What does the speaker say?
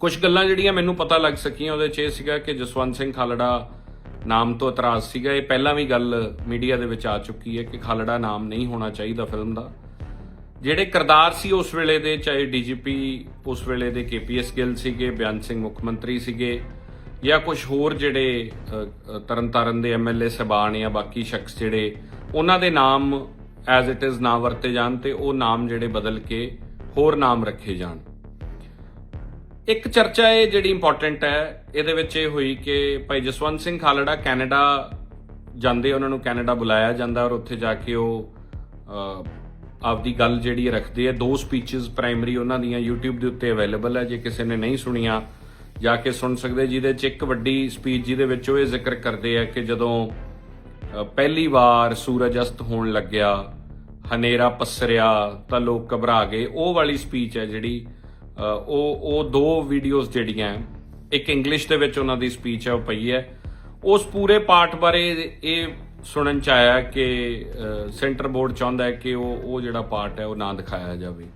ਕੁਝ ਗੱਲਾਂ ਜਿਹੜੀਆਂ ਮੈਨੂੰ ਪਤਾ ਲੱਗ ਸਕੀਆਂ ਉਹਦੇ 'ਚ ਇਹ ਸੀਗਾ ਕਿ ਜਸਵੰਤ ਸਿੰਘ ਖਾਲੜਾ ਨਾਮ ਤੋਂ ਇਤਰਾਜ਼ ਸੀਗਾ। ਇਹ ਪਹਿਲਾਂ ਵੀ ਗੱਲ ਮੀਡੀਆ ਦੇ ਵਿੱਚ ਆ ਚੁੱਕੀ ਹੈ ਕਿ ਖਾਲੜਾ ਨਾਮ ਨਹੀਂ ਹੋਣਾ ਚਾਹੀਦਾ ਫਿਲਮ ਦਾ। ਜਿਹੜੇ ਕਰਤਾਰ ਸੀ ਉਸ ਵੇਲੇ ਦੇ ਚਾਹੇ ਡੀਜੀਪੀ ਉਸ ਵੇਲੇ ਦੇ ਕੇਪੀਐਸ ਗਿੱਲ ਸੀਗੇ ਬਿਆਨ ਸਿੰਘ ਮੁੱਖ ਮੰਤਰੀ ਸੀਗੇ ਜਾਂ ਕੁਝ ਹੋਰ ਜਿਹੜੇ ਅ, ਅ, ਤਰਨਤਾਰਨ ਦੇ ਐਮਐਲਏ ਸਹਿਬਾਨ ਜਾਂ ਬਾਕੀ ਸ਼ਖਸ ਜਿਹੜੇ ਉਹਨਾਂ ਦੇ ਨਾਮ ਐਜ਼ ਇਟ ਇਜ਼ ਨਾ ਵਰਤੇ ਜਾਣ ਤੇ ਉਹ ਨਾਮ ਜਿਹੜੇ ਬਦਲ ਕੇ ਹੋਰ ਨਾਮ ਰੱਖੇ ਜਾਣ। ਇੱਕ ਚਰਚਾ ਇਹ ਜਿਹੜੀ ਇੰਪੋਰਟੈਂਟ ਹੈ, ਇਹਦੇ ਵਿੱਚ ਇਹ ਹੋਈ ਕਿ ਭਾਈ ਜਸਵੰਤ ਸਿੰਘ ਖਾਲੜਾ ਕੈਨੇਡਾ ਜਾਂਦੇ, ਉਹਨਾਂ ਨੂੰ ਕੈਨੇਡਾ ਬੁਲਾਇਆ ਜਾਂਦਾ ਔਰ ਉੱਥੇ ਜਾ ਕੇ ਉਹ ਆਪਦੀ ਗੱਲ ਜਿਹੜੀ ਰੱਖਦੇ ਆ, ਦੋ ਸਪੀਚਸ ਪ੍ਰਾਇਮਰੀ ਉਹਨਾਂ ਦੀਆਂ YouTube ਦੇ ਉੱਤੇ ਅਵੇਲੇਬਲ ਹੈ, ਜੇ ਕਿਸੇ ਨੇ ਨਹੀਂ ਸੁਣੀਆਂ, ਜਾ ਕੇ ਸੁਣ ਸਕਦੇ, ਜਿਹਦੇ ਚ ਇੱਕ ਵੱਡੀ ਸਪੀਚ ਜਿਹਦੇ ਵਿੱਚ ਉਹ ਇਹ ਜ਼ਿਕਰ ਕਰਦੇ ਆ ਕਿ ਜਦੋਂ ਪਹਿਲੀ ਵਾਰ ਸੂਰਜ ਅਸਤ ਹੋਣ ਲੱਗਿਆ, ਹਨੇਰਾ ਪਸਰਿਆ, ਤਾਂ ਲੋਕ ਘਬਰਾ ਗਏ, ਉਹ ਵਾਲੀ ਸਪੀਚ ਹੈ ਜਿਹੜੀ ਉਹ ਉਹ ਦੋ ਵੀਡੀਓਜ਼ ਜਿਹੜੀਆਂ ਇੱਕ ਇੰਗਲਿਸ਼ ਦੇ ਵਿੱਚ ਉਹਨਾਂ ਦੀ ਸਪੀਚ ਹੈ, ਉਹ ਪਈ ਹੈ। ਉਸ ਪੂਰੇ ਪਾਰਟ ਬਾਰੇ ਇਹ ਸੁਣਨ ਚ ਆਇਆ ਕਿ ਸੈਂਟਰ ਬੋਰਡ ਚਾਹੁੰਦਾ ਹੈ ਕਿ ਉਹ ਉਹ ਜਿਹੜਾ ਪਾਰਟ ਹੈ, ਉਹ ਨਾ ਦਿਖਾਇਆ ਜਾਵੇ।